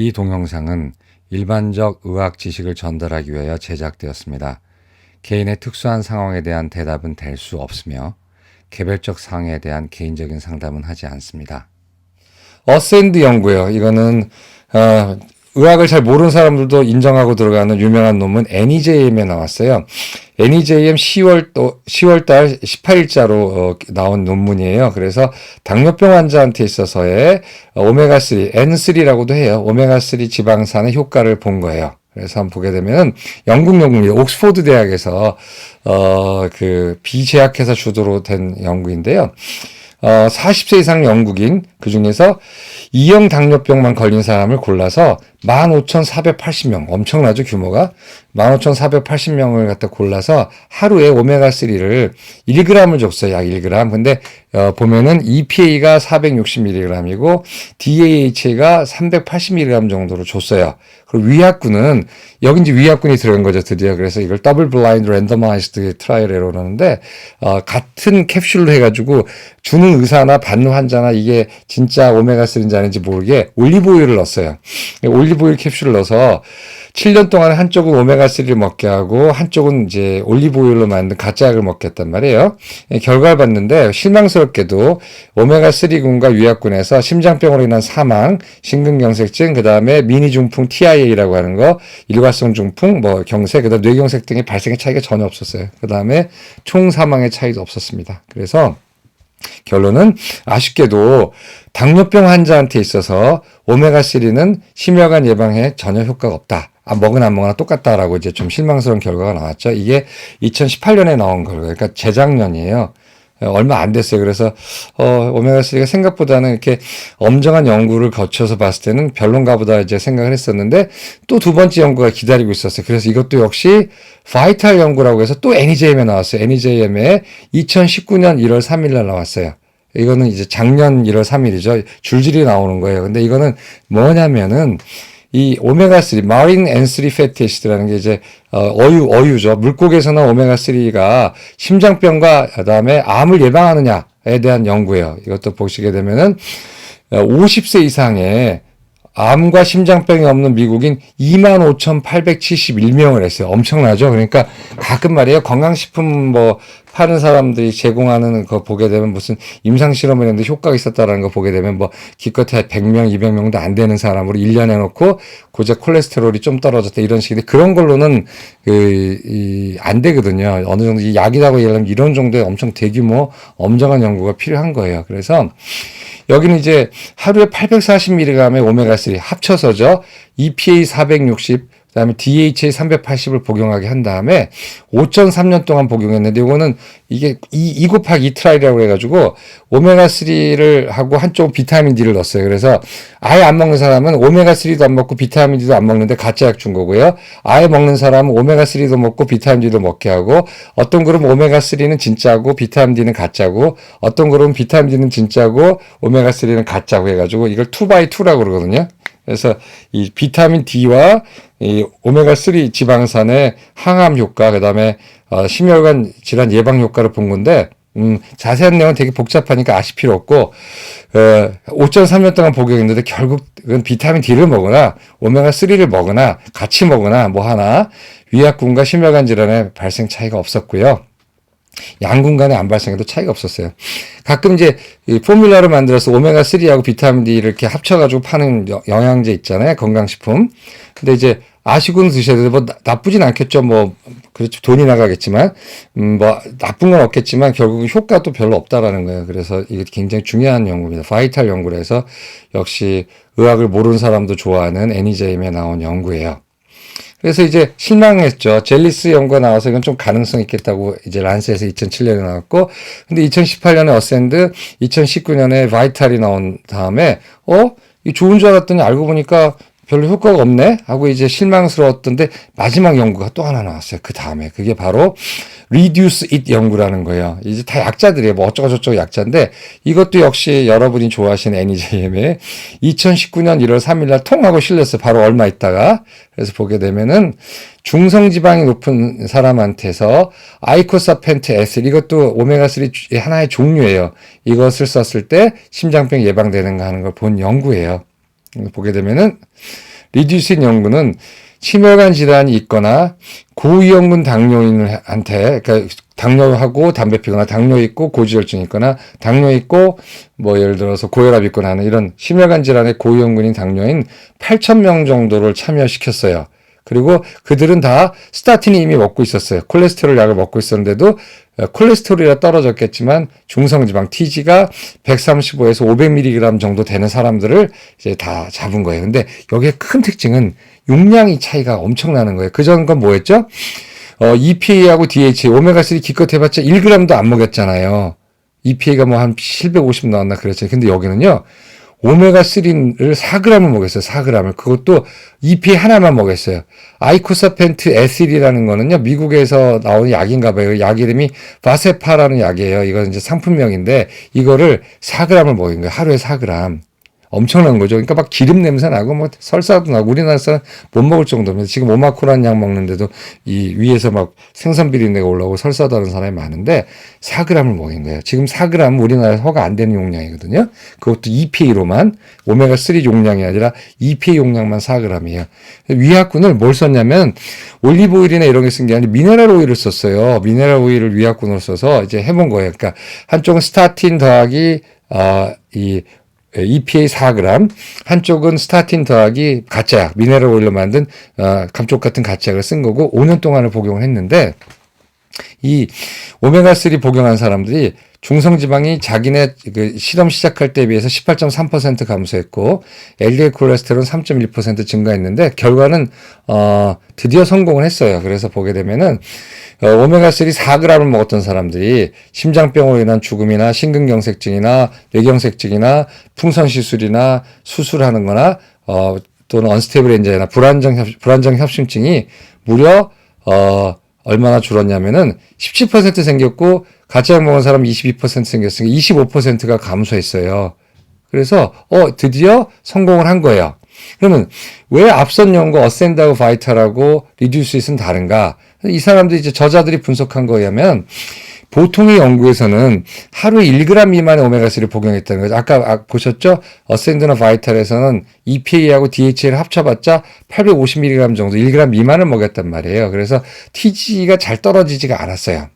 이 동영상은 일반적 의학 지식을 전달하기 위하여 제작되었습니다. 개인의 특수한 상황에 대한 대답은 될 수 없으며 개별적 상황에 대한 개인적인 상담은 하지 않습니다. 어센드 연구요. 이거는 어, 의학을 잘 모르는 사람들도 인정하고 들어가는 유명한 논문 NEJM에 나왔어요. NEJM 10월 또 10월 달 18일자로 어, 나온 논문이에요. 그래서 당뇨병 환자한테 있어서의 오메가3, N3라고도 해요. 오메가3 지방산의 효과를 본 거예요. 그래서 한번 보게 되면 영국 연구입니다. 옥스포드 대학에서 어 그 비제약회사 주도로 된 연구인데요. 어 40세 이상 영국인 그 중에서 2형 당뇨병만 걸린 사람을 골라서 15,480명 엄청나죠 규모가? 15,480명을 갖다 골라서 하루에 오메가3를 1g을 줬어요 약 1g 근데 어, 보면은 EPA가 460mg이고 DHA가 380mg 정도로 줬어요. 그리고 위약군은 여기 이제 위약군이 들어간 거죠 드디어. 그래서 이걸 더블 블라인드 랜더마이즈드 트라이얼이라고 그러는데 어, 같은 캡슐로 해가지고 주는 의사나 받는 환자나 이게 진짜 오메가3인지 아닌지 모르게 올리브오일을 넣었어요 올리브오일 캡슐을 넣어서 7년 동안 한쪽은 오메가3를 먹게 하고 한쪽은 이제 올리브오일로 만든 가짜약을 먹겠단 말이에요. 예, 결과를 봤는데 실망스럽게도 오메가3군과 유약군에서 심장병으로 인한 사망, 심근경색증, 그 다음에 미니중풍 TIA라고 하는 거, 일과성 중풍, 뭐 경색, 그 다음 뇌경색 등의 발생의 차이가 전혀 없었어요. 그 다음에 총 사망의 차이도 없었습니다. 그래서 결론은 아쉽게도 당뇨병 환자한테 있어서 오메가3는 심혈관 예방에 전혀 효과가 없다. 아, 먹은 안 먹으나 똑같다라고 이제 좀 실망스러운 결과가 나왔죠. 이게 2018년에 나온 결과, 그러니까 재작년이에요. 얼마 안 됐어요. 그래서 어 오메가3가 생각보다는 이렇게 엄정한 연구를 거쳐서 봤을 때는 별론가 보다 이제 생각을 했었는데 또 두 번째 연구가 기다리고 있었어요. 그래서 이것도 역시 바이탈 연구라고 해서 또 NEJM에 나왔어요. NEJM에 2019년 1월 3일 날 나왔어요. 이거는 이제 작년 1월 3일이죠. 줄줄이 나오는 거예요. 근데 이거는 뭐냐면은 이 오메가3, 마린 N3 패티 애시드라는 게 이제 어, 어유 어유죠. 물고기에서 나 오메가3가 심장병과 그다음에 암을 예방하느냐에 대한 연구예요. 이것도 보시게 되면은 50세 이상의 암과 심장병이 없는 미국인 25,871명을 했어요. 엄청나죠? 그러니까 가끔 말이에요. 건강식품 뭐 파는 사람들이 제공하는 거 보게 되면 무슨 임상실험을 했는데 효과가 있었다라는 거 보게 되면 뭐 기껏해 100명, 200명도 안 되는 사람으로 1년 해놓고 고작 콜레스테롤이 좀 떨어졌다 이런 식인데 그런 걸로는 그, 이, 안 되거든요. 어느 정도 이 약이라고 얘기하면 이런 정도의 엄청 대규모 엄정한 연구가 필요한 거예요. 그래서 여기는 이제 하루에 840mg의 오메가3 합쳐서죠. EPA 460, 그 다음에 DHA 380을 복용하게 한 다음에 5.3년 동안 복용했는데 이거는 이게 2, 2 곱하기 2 트라이라고 해가지고 오메가3를 하고 한쪽 비타민 D를 넣었어요. 그래서 아예 안 먹는 사람은 오메가3도 안 먹고 비타민 D도 안 먹는데 가짜 약 준 거고요. 아예 먹는 사람은 오메가3도 먹고 비타민 D도 먹게 하고 어떤 그룹은 오메가3는 진짜고 비타민 D는 가짜고 어떤 그룹은 비타민 D는 진짜고 오메가3는 가짜고 해가지고 이걸 2x2라고 그러거든요. 그래서 이 비타민 D와 이 오메가3 지방산의 항암 효과, 그 다음에 어, 심혈관 질환 예방 효과를 본 건데, 음, 자세한 내용은 되게 복잡하니까 아실 필요 없고, 어, 5.3년 동안 복용했는데 결국은 비타민 D를 먹거나 오메가3를 먹거나 같이 먹거나 뭐 하나 위약군과 심혈관 질환의 발생 차이가 없었고요. 양군 간에 안 발생해도 차이가 없었어요. 가끔 이제 포뮬러를 만들어서 오메가3하고 비타민 D 이렇게 합쳐가지고 파는 영양제 있잖아요. 건강식품. 근데 이제 아시고는 돼요. 뭐 나쁘진 않겠죠. 뭐 그렇죠. 돈이 나가겠지만 음 뭐 나쁜 건 없겠지만 결국 효과도 별로 없다라는 거예요. 그래서 이게 굉장히 중요한 연구입니다. 파이탈 연구를 해서 역시 의학을 모르는 사람도 좋아하는 애니제임에 나온 연구예요. 그래서 이제 실망했죠. 젤리스 연구가 나와서 이건 좀 가능성 있겠다고 이제 란스에서 2007년에 나왔고, 근데 2018년에 어센드, 2019년에 바이탈이 나온 다음에, 어? 이 좋은 줄 알았더니 알고 보니까 별로 효과가 없네? 하고 이제 실망스러웠던데 마지막 연구가 또 하나 나왔어요. 그 다음에. 그게 바로 reduce it 연구라는 거예요. 이제 다 약자들이에요. 뭐 어쩌고저쩌고 약자인데 이것도 역시 여러분이 좋아하시는 NEJM의 2019년 1월 3일 날 통하고 실렸어요. 바로 얼마 있다가. 그래서 보게 되면은 중성 지방이 높은 사람한테서 아이코사펜트 에스 이것도 오메가3 하나의 종류예요. 이것을 썼을 때 심장병 예방되는가 하는 걸 본 연구예요. 보게 되면은 리듀신 연구는 심혈관 질환이 있거나 고위험군 당뇨인한테 그러니까 당뇨하고 담배 피거나 당뇨 있고 고지혈증 있거나 당뇨 있고 뭐 예를 들어서 고혈압 있거나 하는 이런 심혈관 질환의 고위험군인 당뇨인 8천 명 정도를 참여시켰어요. 그리고 그들은 다 스타틴이 이미 먹고 있었어요. 콜레스테롤 약을 먹고 있었는데도 어, 콜레스테롤이 떨어졌겠지만 중성지방 TG가 135에서 500mg 정도 되는 사람들을 이제 다 잡은 거예요. 근데 여기에 큰 특징은 용량이 차이가 엄청나는 거예요. 그전 건 뭐였죠? 어, EPA하고 DHA, 오메가3 기껏 해봤자 1g도 안 먹였잖아요. EPA가 뭐 한 750 나왔나 그랬죠. 근데 여기는요, 오메가3를 4g을 먹였어요. 4g을. 그것도 EPA 하나만 먹였어요. 아이코사펜트 에실이라는 거는요, 미국에서 나오는 약인가 봐요. 약 이름이 바세파라는 약이에요. 이건 이제 상품명인데, 이거를 4g을 먹인 거예요. 하루에 4g. 엄청난 거죠. 그러니까 막 기름 냄새 나고 뭐 설사도 나고 우리나라에서는 못 먹을 정도입니다. 지금 오마쿠란 약 먹는데도 이 위에서 막 생선 비린내가 올라오고 설사도 하는 사람이 많은데 4g을 먹인 거예요. 지금 4g 우리나라에 허가 안 되는 용량이거든요. 그것도 EPA로만 오메가3 용량이 아니라 EPA 용량만 4g이에요. 위약군을 뭘 썼냐면 올리브 오일이나 이런 게 쓴 게 아니라 미네랄 오일을 썼어요. 미네랄 오일을 위약군으로 써서 이제 해본 거예요. 그러니까 한쪽은 스타틴 더하기 어, 이 EPA 4g, 한쪽은 스타틴 더하기 가짜약, 미네랄 오일로 만든 어, 감쪽 같은 가짜약을 쓴 거고 5년 동안을 복용을 했는데 이 오메가3 복용한 사람들이 중성지방이 자기네 그 실험 시작할 때에 비해서 18.3% 감소했고 LDL 콜레스테롤은 3.1% 증가했는데 결과는 어 드디어 성공을 했어요. 그래서 보게 되면은 어, 오메가3 4g을 먹었던 사람들이 심장병으로 인한 죽음이나 심근경색증이나 뇌경색증이나 풍선 시술이나 수술하는 거나 어 또는 언스테이블 엔자이나 불안정 협심증이 무려 어 얼마나 줄었냐면은 17% 생겼고 가짜약 먹은 사람 22% 생겼으니까 25%가 감소했어요. 그래서 어 드디어 성공을 한 거예요. 그러면 왜 앞선 연구 어센다고 바이탈하고 리듀스잇은 다른가? 이 사람들이 이제 저자들이 분석한 의하면 보통의 연구에서는 하루에 1g 미만의 오메가3를 복용했다는 거죠. 아까 아, 보셨죠? 어센드나 바이탈에서는 EPA하고 DHA를 합쳐봤자 850mg 정도 1g 미만을 먹였단 말이에요. 그래서 TG가 잘 떨어지지가 않았어요.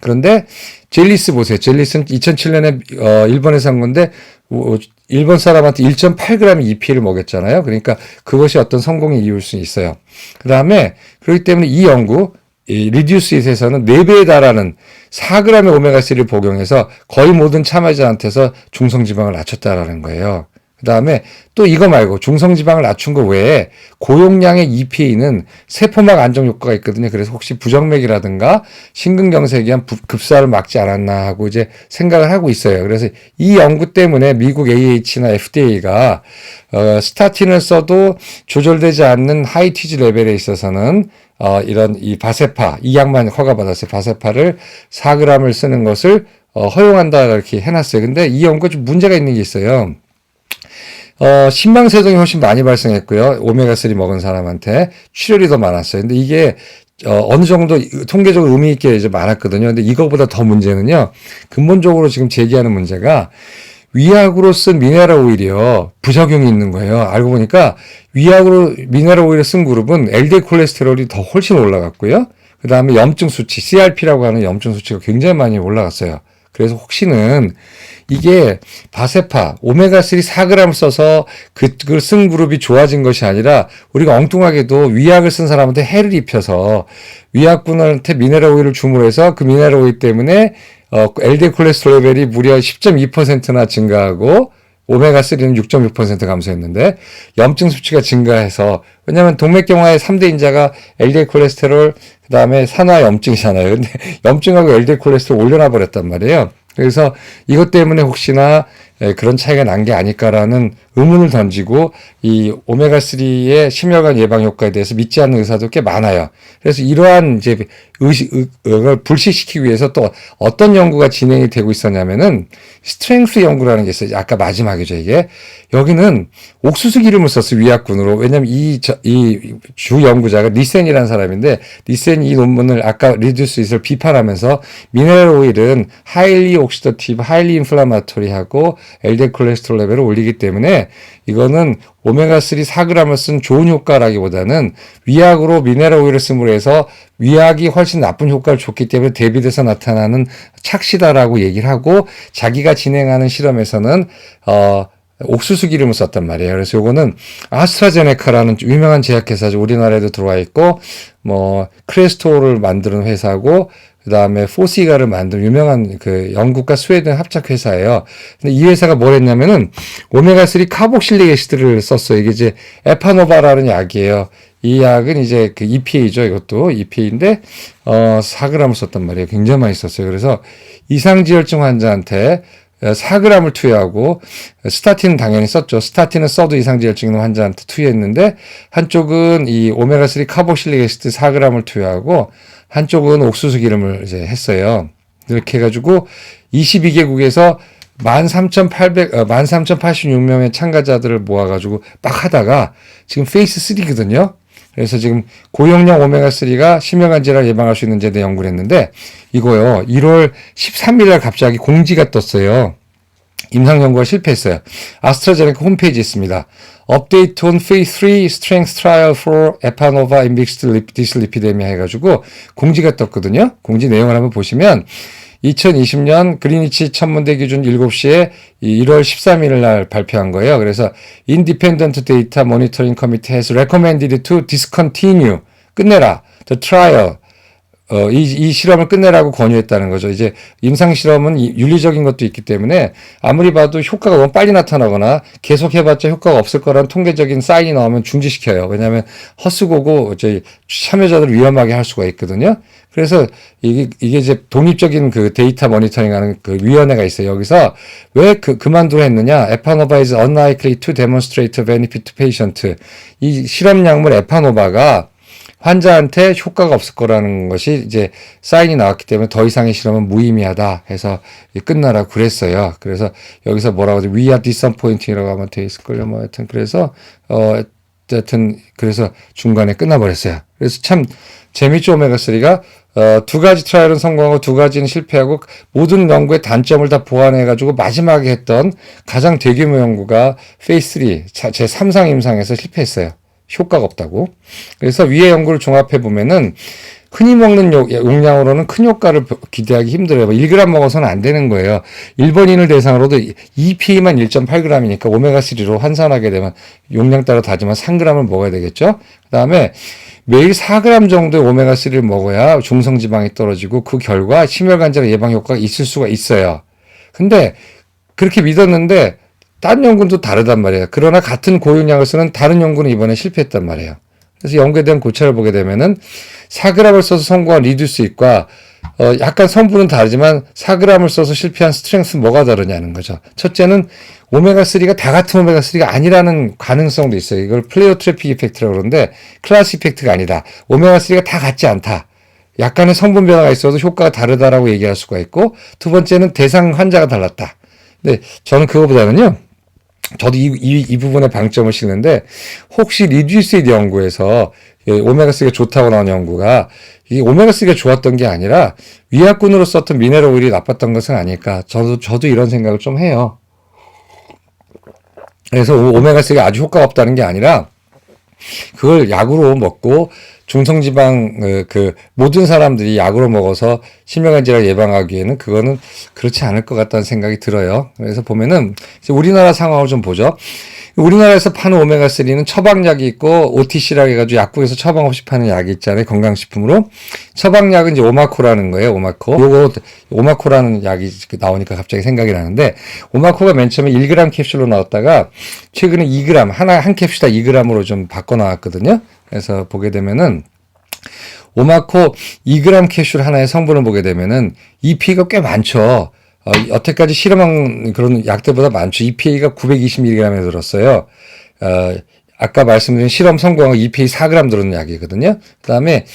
그런데 젤리스 보세요. 젤리스는 2007년에 어, 일본에서 한 건데 어, 일본 사람한테 1.8g EPA를 먹였잖아요. 그러니까 그것이 어떤 성공의 이유일 수 있어요. 그 다음에 그렇기 때문에 이 연구 이 리듀스잇에서는 4배에 달하는 4g의 오메가3를 복용해서 거의 모든 참여자한테서 중성지방을 낮췄다라는 거예요. 그 다음에 또 이거 말고 중성지방을 낮춘 거 외에 고용량의 EPA는 세포막 안정 효과가 있거든요. 그래서 혹시 부정맥이라든가 심근경색에 의한 급사를 막지 않았나 하고 이제 생각을 하고 있어요. 그래서 이 연구 때문에 미국 AH나 FDA가 어, 스타틴을 써도 조절되지 않는 하이티즈 레벨에 있어서는 어, 이런 이 바세파, 이 약만 허가받았어요. 바세파를 4g을 쓰는 것을 어, 허용한다 이렇게 해놨어요. 근데 이 연구가 좀 문제가 있는 게 있어요. 어, 심방세동이 훨씬 많이 발생했고요. 오메가3 먹은 사람한테 출혈이 더 많았어요. 근데 이게 어, 어느 정도 통계적으로 의미 있게 이제 많았거든요. 근데 이거보다 더 문제는요. 근본적으로 지금 제기하는 문제가 위약으로 쓴 미네랄 오일이요. 부작용이 있는 거예요. 알고 보니까 위약으로 미네랄 오일을 쓴 그룹은 LDL 콜레스테롤이 더 훨씬 올라갔고요. 그 다음에 염증 수치, CRP라고 하는 염증 수치가 굉장히 많이 올라갔어요. 그래서 혹시는 이게 바세파, 오메가3 4g 써서 그, 그걸 쓴 그룹이 좋아진 것이 아니라 우리가 엉뚱하게도 위약을 쓴 사람한테 해를 입혀서 위약군한테 미네랄 오일을 줌으로 해서 그 미네랄 오일 때문에 어, LDL 콜레스테롤 레벨이 무려 10.2%나 증가하고 오메가3는 6.6% 감소했는데 염증 수치가 증가해서 왜냐하면 동맥경화의 3대 인자가 LDL 콜레스테롤 그다음에 산화 염증이잖아요. 근데 염증하고 LDL 콜레스테롤 올려놔 버렸단 말이에요. 그래서 이것 때문에 혹시나 예, 그런 차이가 난 게 아닐까라는 의문을 던지고 이 오메가3의 심혈관 예방 효과에 대해서 믿지 않는 의사도 꽤 많아요. 그래서 이러한 이제 의식, 을 불식시키기 위해서 또 어떤 연구가 진행이 되고 있었냐면은 스트렝스 연구라는 게 있어요. 아까 마지막이죠, 이게. 여기는 옥수수 기름을 썼어요, 위약군으로. 왜냐면 이, 저, 이주 연구자가 리센이라는 사람인데, 리센이 이 논문을 아까 리듀스잇을 비판하면서 미네랄 오일은 하일리 옥시더티브, 하일리 인플라마토리하고 LDL 콜레스테롤 레벨을 올리기 때문에 이거는 오메가3 4g을 쓴 좋은 효과라기보다는 위약으로 미네랄 오일을 쓰므로 해서 위약이 훨씬 나쁜 효과를 줬기 때문에 대비돼서 나타나는 착시다라고 얘기를 하고 자기가 진행하는 실험에서는 어 옥수수 기름을 썼단 말이에요. 그래서 요거는 아스트라제네카라는 유명한 제약회사죠. 우리나라에도 들어와 있고, 뭐, 크레스토를 만드는 회사고, 그 다음에 포시가를 만든 유명한 그 영국과 스웨덴 합작 회사예요. 근데 이 회사가 뭘 했냐면은 오메가3 카복실릭 애시드를 썼어요. 이게 이제 에파노바라는 약이에요. 이 약은 이제 그 EPA죠. 이것도 EPA인데, 어, 4g을 썼단 말이에요. 굉장히 많이 썼어요. 그래서 이상지혈증 환자한테 4g을 투여하고 스타틴은 당연히 썼죠. 스타틴은 써도 이상지혈증 있는 환자한테 투여했는데 한쪽은 이 오메가3 카복실릭 애시드 4g을 투여하고 한쪽은 옥수수 기름을 이제 했어요. 이렇게 해가지고 22개국에서 13,800, 어, 13,086명의 참가자들을 모아가지고 막 하다가 지금 페이스 3거든요. 그래서 지금 고용량 오메가3가 심혈관 질환 예방할 수 있는지에 대해 연구를 했는데 이거요. 1월 13일 날 갑자기 공지가 떴어요. 임상 연구가 실패했어요. 아스트라제네카 홈페이지에 있습니다. Update on Phase 3 Strength Trial for Epanova in Mixed Lip- Dyslipidemia 해가지고 공지가 떴거든요. 공지 내용을 한번 보시면 2020년 그리니치 천문대 기준 7시에 1월 13일 날 발표한 거예요. 그래서 Independent Data Monitoring Committee has recommended to discontinue 끝내라 the trial 어, 이, 이 실험을 끝내라고 권유했다는 거죠. 이제 임상 실험은 이- 윤리적인 것도 있기 때문에 아무리 봐도 효과가 너무 빨리 나타나거나 계속 해봤자 효과가 없을 거란 통계적인 사인이 나오면 중지시켜요. 왜냐하면 헛수고고 이제 참여자들을 위험하게 할 수가 있거든요. 그래서 이게, 이게 이제 독립적인 그 데이터 모니터링 하는 그 위원회가 있어요. 여기서 왜 그, 그만두려 했느냐? 에파노바 is unlikely to demonstrate benefit to patient. 이 실험 약물 에파노바가 환자한테 효과가 없을 거라는 것이 이제 사인이 나왔기 때문에 더 이상의 실험은 무의미하다 해서 끝나라고 그랬어요. 그래서 여기서 뭐라고 하죠? We are disappointing이라고 하면 돼 있을걸요. 뭐 하여튼 그래서 어 하여튼 그래서 중간에 끝나버렸어요. 그래서 참 재밌죠 오메가3가 어, 두 가지 트라이얼은 성공하고 두 가지는 실패하고 모든 연구의 단점을 다 보완해가지고 마지막에 했던 가장 대규모 연구가 페이스 3, 제 3상 임상에서 실패했어요. 효과가 없다고. 그래서 위의 연구를 종합해 보면은 흔히 먹는 요- 용량으로는 큰 효과를 기대하기 힘들어요. 1g 먹어서는 안 되는 거예요. 일본인을 대상으로도 EPA만 1.8g이니까 오메가3로 환산하게 되면 용량 따라 다지만 3g을 먹어야 되겠죠. 그 다음에 매일 4g 정도의 오메가3를 먹어야 중성지방이 떨어지고 그 결과 심혈관 질환 예방 효과가 있을 수가 있어요. 근데 그렇게 믿었는데 딴 연구는 또 다르단 말이에요. 그러나 같은 고용량을 쓰는 다른 연구는 이번에 실패했단 말이에요. 그래서 연구에 대한 고찰을 보게 되면은 4g을 써서 성공한 리듀스익과 어 약간 성분은 다르지만 4g을 써서 실패한 스트렝스는 뭐가 다르냐는 거죠. 첫째는 오메가3가 다 같은 오메가3가 아니라는 가능성도 있어요. 이걸 플레이오트래픽 이펙트라고 그러는데 클래스 이펙트가 아니다. 오메가3가 다 같지 않다. 약간의 성분 변화가 있어도 효과가 다르다라고 얘기할 수가 있고 두 번째는 대상 환자가 달랐다. 근데 저는 그거보다는요. 저도 이, 이, 이 부분에 방점을 싣는데 혹시 리듀스드 연구에서 이 오메가3가 좋다고 나온 연구가 이 오메가3가 좋았던 게 아니라 위약군으로 썼던 미네랄 오일이 나빴던 것은 아닐까. 저도, 저도 이런 생각을 좀 해요. 그래서 오- 오메가3가 아주 효과가 없다는 게 아니라 그걸 약으로 먹고 중성지방 어, 그 모든 사람들이 약으로 먹어서 심혈관 질환 예방하기에는 그거는 그렇지 않을 것 같다는 생각이 들어요. 그래서 보면은 우리나라 상황을 좀 보죠. 우리나라에서 파는 오메가3는 처방약이 있고 OTC라고 해가지고 약국에서 처방 없이 파는 약이 있잖아요. 건강식품으로. 처방약은 이제 오마코라는 거예요. 오마코. 요거 오마코라는 약이 나오니까 갑자기 생각이 나는데 오마코가 맨 처음에 1g 캡슐로 나왔다가 최근에 2g 하나 한 캡슐 다 2g으로 좀 바꿔 나왔거든요. 그래서 보게 되면은 오마코 2g 캡슐 하나의 성분을 보게 되면은 EPA가 꽤 많죠. 어, 여태까지 실험한 그런 약들보다 많죠. EPA가 920mg에 들었어요. 어, 아까 말씀드린 실험 성공한 거 EPA 4g 들었는 약이거든요. 그 다음에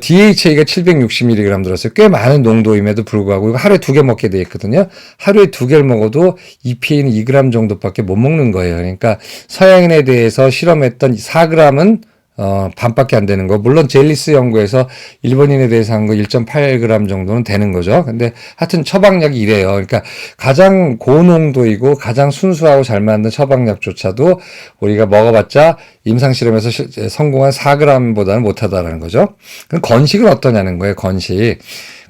DHA가 760mg 들었어요. 꽤 많은 농도임에도 불구하고 이거 하루에 두 개 먹게 돼 있거든요. 하루에 두 개를 먹어도 EPA는 2g 정도밖에 못 먹는 거예요. 그러니까 서양인에 대해서 실험했던 4g은 어, 반밖에 안 되는 거. 물론 젤리스 연구에서 일본인에 대해서 한 거 1.8g 정도는 되는 거죠. 근데 하여튼 처방약이 이래요. 그러니까 가장 고농도이고 가장 순수하고 잘 만든 처방약조차도 우리가 먹어봤자 임상실험에서 실- 성공한 4g보다는 못하다라는 거죠. 그럼 건식은 어떠냐는 거예요. 건식.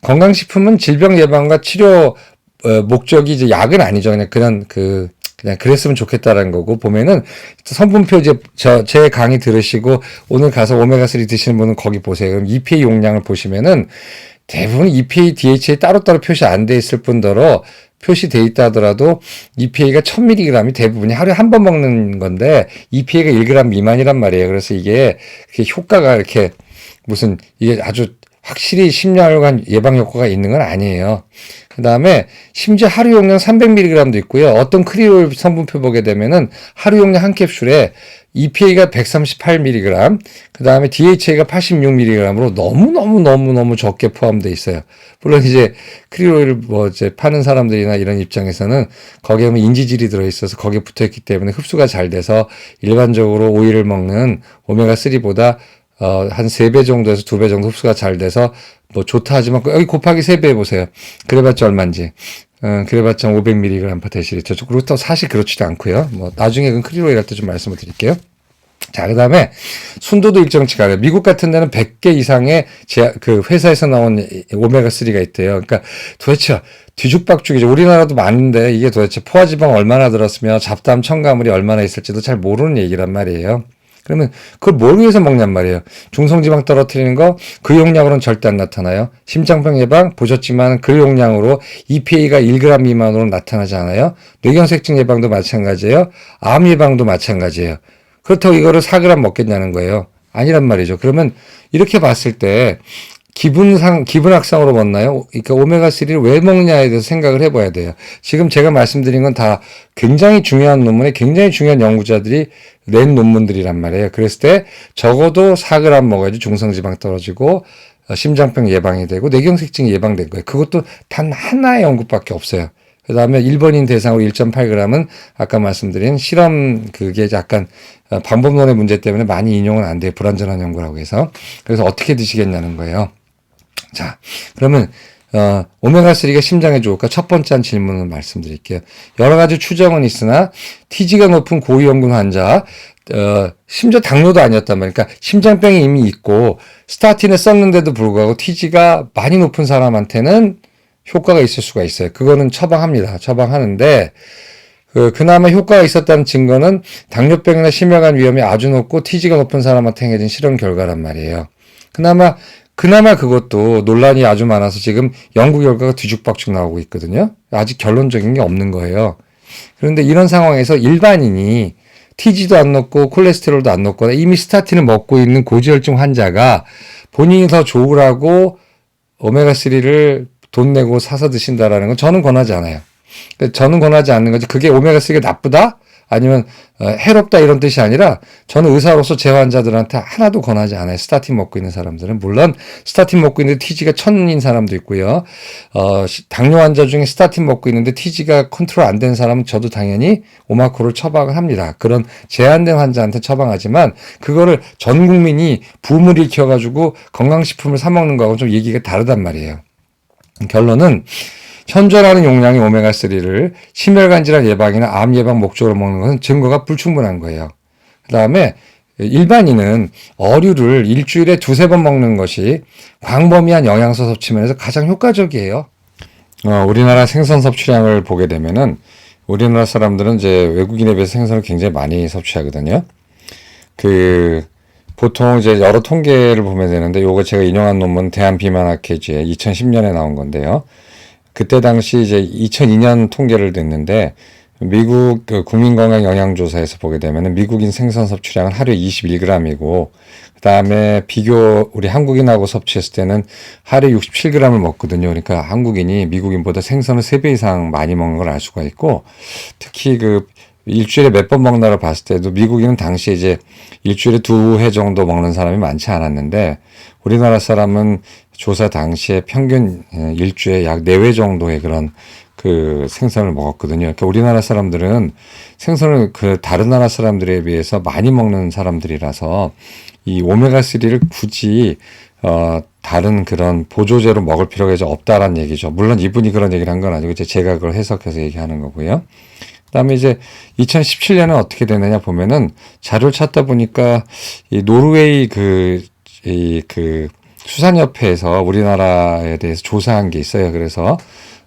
건강식품은 질병 예방과 치료 어, 목적이 이제 약은 아니죠. 그냥 그냥 그 그냥 그랬으면 좋겠다라는 거고 보면은 성분표 이제 저 제 강의 들으시고 오늘 가서 오메가 3 드시는 분은 거기 보세요. 그럼 EPA 용량을 보시면은 대부분 EPA, DHA 따로따로 표시 안 돼 있을 뿐더러 표시돼 있다 하더라도 EPA가 1000mg이 대부분이 하루에 한 번 먹는 건데 EPA가 1g 미만이란 말이에요. 그래서 이게 효과가 이렇게 무슨 이게 아주 확실히 심혈관 예방 효과가 있는 건 아니에요. 그 다음에 심지어 하루 용량 300mg도 있고요. 어떤 크리올 성분표 보게 되면은 하루 용량 한 캡슐에 EPA가 138mg, 그 다음에 DHA가 86mg으로 너무너무너무너무 적게 포함되어 있어요. 물론 이제 크리올을 뭐 이제 파는 사람들이나 이런 입장에서는 거기에 뭐 인지질이 들어있어서 거기에 붙어 있기 때문에 흡수가 잘 돼서 일반적으로 오이를 먹는 오메가3보다 어, 한 세 배 정도에서 두 배 정도 흡수가 잘 돼서 뭐 좋다 하지만 여기 곱하기 세 배 해보세요. 그래봤자 얼마인지. 어, 그래봤자 500mg per. 그리고 또 사실 그렇지도 않고요. 뭐 나중에 그 크리로일 할 때 좀 말씀을 드릴게요. 자, 그 다음에 순도도 일정치가 아요 미국 같은 데는 100개 이상의 제, 그 회사에서 나온 오메가3가 있대요. 그러니까 도대체 뒤죽박죽이죠. 우리나라도 많은데 이게 도대체 포화지방 얼마나 들었으며 잡담 첨가물이 얼마나 있을지도 잘 모르는 얘기란 말이에요. 그러면 그걸 뭘 위해서 먹냔 말이에요. 중성지방 떨어뜨리는 거 그 용량으로는 절대 안 나타나요. 심장병 예방 보셨지만 그 용량으로 EPA가 1g 미만으로 나타나지 않아요. 뇌경색증 예방도 마찬가지예요. 암 예방도 마찬가지예요. 그렇다고 이거를 4g 먹겠냐는 거예요. 아니란 말이죠. 그러면 이렇게 봤을 때 기분상 기분학상으로 먹나요? 그러니까 오메가 3를 왜 먹냐에 대해서 생각을 해봐야 돼요. 지금 제가 말씀드린 건 다 굉장히 중요한 논문에 굉장히 중요한 연구자들이 낸 논문들이란 말이에요. 그랬을 때 적어도 4g 먹어야지 중성지방 떨어지고 어, 심장병 예방이 되고 뇌경색증이 예방된 거예요. 그것도 단 하나의 연구밖에 없어요. 그 다음에 일본인 대상으로 1.8g은 아까 말씀드린 실험 그게 약간 어, 방법론의 문제 때문에 많이 인용은 안 돼요. 불완전한 연구라고 해서. 그래서 어떻게 드시겠냐는 거예요. 자, 그러면 어, 오메가3가 심장에 좋을까? 첫 번째 한 질문을 말씀드릴게요. 여러 가지 추정은 있으나 T지가 높은 고위험군 환자, 어, 심지어 당뇨도 아니었단 말이에요. 그러니까 심장병이 이미 있고 스타틴을 썼는데도 불구하고 T지가 많이 높은 사람한테는 효과가 있을 수가 있어요. 그거는 처방합니다. 처방하는데 그, 그나마 효과가 있었다는 증거는 당뇨병이나 심혈관 위험이 아주 높고 T지가 높은 사람한테 행해진 실험 결과란 말이에요. 그나마 그나마 그것도 논란이 아주 많아서 지금 연구 결과가 뒤죽박죽 나오고 있거든요. 아직 결론적인 게 없는 거예요. 그런데 이런 상황에서 일반인이 TG도 안 높고 콜레스테롤도 안 높거나 이미 스타틴을 먹고 있는 고지혈증 환자가 본인이 더 좋으라고 오메가3를 돈 내고 사서 드신다라는 건 저는 권하지 않아요. 저는 권하지 않는 거지. 그게 오메가3가 나쁘다? 아니면 어, 해롭다 이런 뜻이 아니라 저는 의사로서 제 환자들한테 하나도 권하지 않아요. 스타틴 먹고 있는 사람들은 물론 스타틴 먹고 있는데 TG가 천인 사람도 있고요. 어, 시- 당뇨 환자 중에 스타틴 먹고 있는데 TG가 컨트롤 안 된 사람은 저도 당연히 오마코를 처방을 합니다. 그런 제한된 환자한테 처방하지만 그거를 전 국민이 붐을 일으켜 가지고 건강식품을 사 먹는 거하고 좀 얘기가 다르단 말이에요. 결론은 현존하는 용량의 오메가3를 심혈관 질환 예방이나 암 예방 목적으로 먹는 것은 증거가 불충분한 거예요. 그 다음에 일반인은 어류를 일주일에 두세 번 먹는 것이 광범위한 영양소 섭취 면에서 가장 효과적이에요. 어, 우리나라 생선 섭취량을 보게 되면은 우리나라 사람들은 이제 외국인에 비해서 생선을 굉장히 많이 섭취하거든요. 그 보통 이제 여러 통계를 보면 되는데 요거 제가 인용한 논문 대한 비만학회지에 2010년에 나온 건데요. 그때 당시 이제 2002년 통계를 냈는데 미국 그 국민건강 영양조사에서 보게 되면은 미국인 생선 섭취량은 하루에 21g이고 그다음에 비교 우리 한국인하고 섭취했을 때는 하루에 67g을 먹거든요. 그러니까 한국인이 미국인보다 생선을 3배 이상 많이 먹는 걸 알 수가 있고 특히 그 일주일에 몇 번 먹나를 봤을 때도 미국인은 당시에 이제 일주일에 두 회 정도 먹는 사람이 많지 않았는데 우리나라 사람은 조사 당시에 평균 어, 일주일에 약 네 회 정도의 그런 그 생선을 먹었거든요. 그러니까 우리나라 사람들은 생선을 그 다른 나라 사람들에 비해서 많이 먹는 사람들이라서 이 오메가3를 굳이 어 다른 그런 보조제로 먹을 필요가 이제 없다라는 얘기죠. 물론 이분이 그런 얘기를 한 건 아니고 이제 제가 그걸 해석해서 얘기하는 거고요. 그다음에 이제 2017년은 어떻게 되느냐 보면은 자료를 찾다 보니까 이 노르웨이 그 이 그 수산협회에서 우리나라에 대해서 조사한 게 있어요. 그래서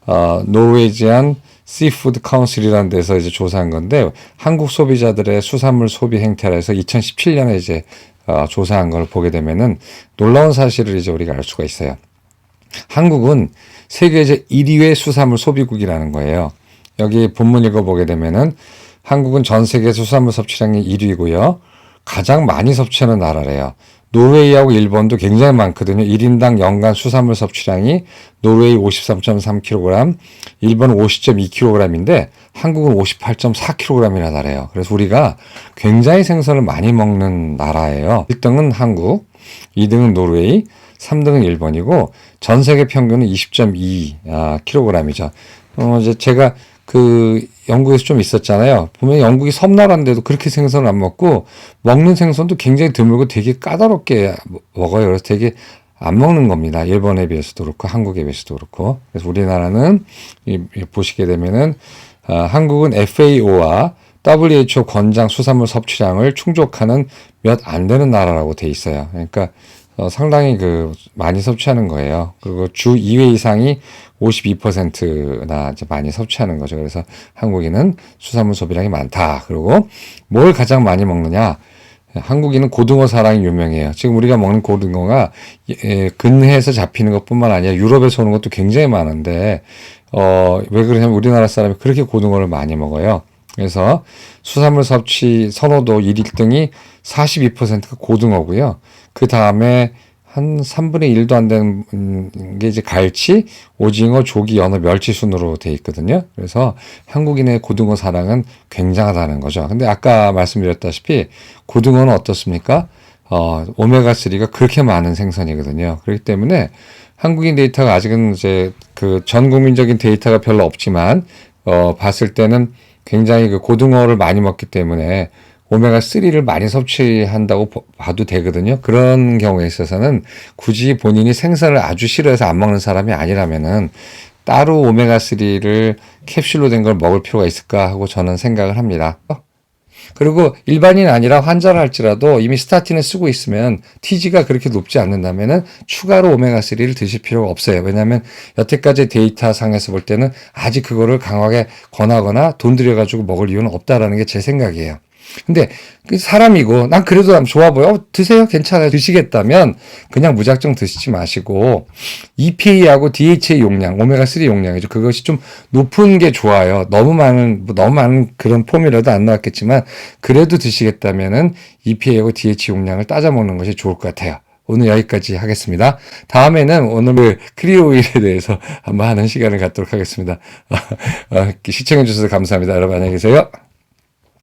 어 노르웨이지안 시푸드 카운슬이라는 데서 이제 조사한 건데 한국 소비자들의 수산물 소비 행태라 해서 2017년에 이제 어, 조사한 걸 보게 되면은 놀라운 사실을 이제 우리가 알 수가 있어요. 한국은 세계 제 1위의 수산물 소비국이라는 거예요. 여기 본문 읽어보게 되면은 한국은 전 세계 수산물 섭취량이 1위고요. 가장 많이 섭취하는 나라래요. 노르웨이하고 일본도 굉장히 많거든요. 1인당 연간 수산물 섭취량이 노르웨이 53.3kg, 일본 50.2kg인데 한국은 58.4kg이나 나래요. 그래서 우리가 굉장히 생선을 많이 먹는 나라예요. 1등은 한국, 2등은 노르웨이, 3등은 일본이고 전 세계 평균은 20.2kg이죠. 어, 이제 제가 그 영국에서 좀 있었잖아요. 보면 영국이 섬나라인데도 그렇게 생선을 안 먹고 먹는 생선도 굉장히 드물고 되게 까다롭게 먹어요. 그래서 되게 안 먹는 겁니다. 일본에 비해서도 그렇고 한국에 비해서도 그렇고. 그래서 우리나라는 이, 이 보시게 되면은 어, 한국은 FAO와 WHO 권장 수산물 섭취량을 충족하는 몇 안 되는 나라라고 돼 있어요. 그러니까 어, 상당히 그 많이 섭취하는 거예요. 그리고 주 2회 이상이 52%나 이제 많이 섭취하는 거죠. 그래서 한국인은 수산물 소비량이 많다. 그리고 뭘 가장 많이 먹느냐? 한국인은 고등어 사랑이 유명해요. 지금 우리가 먹는 고등어가 예, 근해에서 잡히는 것뿐만 아니라 유럽에서 오는 것도 굉장히 많은데 어, 왜 그러냐면 우리나라 사람이 그렇게 고등어를 많이 먹어요. 그래서 수산물 섭취 선호도 1등이 42%가 고등어고요. 그 다음에 한 3분의 1도 안 되는 게 이제 갈치, 오징어, 조기, 연어, 멸치 순으로 돼 있거든요. 그래서 한국인의 고등어 사랑은 굉장하다는 거죠. 근데 아까 말씀드렸다시피 고등어는 어떻습니까? 어, 오메가3가 그렇게 많은 생선이거든요. 그렇기 때문에 한국인 데이터가 아직은 이제 그 전 국민적인 데이터가 별로 없지만, 어, 봤을 때는 굉장히 그 고등어를 많이 먹기 때문에 오메가3를 많이 섭취한다고 봐도 되거든요. 그런 경우에 있어서는 굳이 본인이 생선을 아주 싫어해서 안 먹는 사람이 아니라면은 따로 오메가3를 캡슐로 된 걸 먹을 필요가 있을까 하고 저는 생각을 합니다. 그리고 일반인 아니라 환자를 할지라도 이미 스타틴을 쓰고 있으면 TG가 그렇게 높지 않는다면은 추가로 오메가3를 드실 필요가 없어요. 왜냐하면 여태까지 데이터 상에서 볼 때는 아직 그거를 강하게 권하거나 돈 들여가지고 먹을 이유는 없다라는 게 제 생각이에요. 근데 그 사람이고 난 그래도 좋아 보여 어, 드세요 괜찮아요 드시겠다면 그냥 무작정 드시지 마시고 EPA하고 DHA 용량 오메가3 용량이죠 그것이 좀 높은 게 좋아요 너무 많은 뭐 너무 많은 그런 폼이라도 안 나왔겠지만 그래도 드시겠다면은 EPA하고 DHA 용량을 따져 먹는 것이 좋을 것 같아요. 오늘 여기까지 하겠습니다. 다음에는 오늘 그 크리오 오일에 대해서 한번 하는 시간을 갖도록 하겠습니다. 어, 시청해 주셔서 감사합니다. 여러분 안녕히 계세요.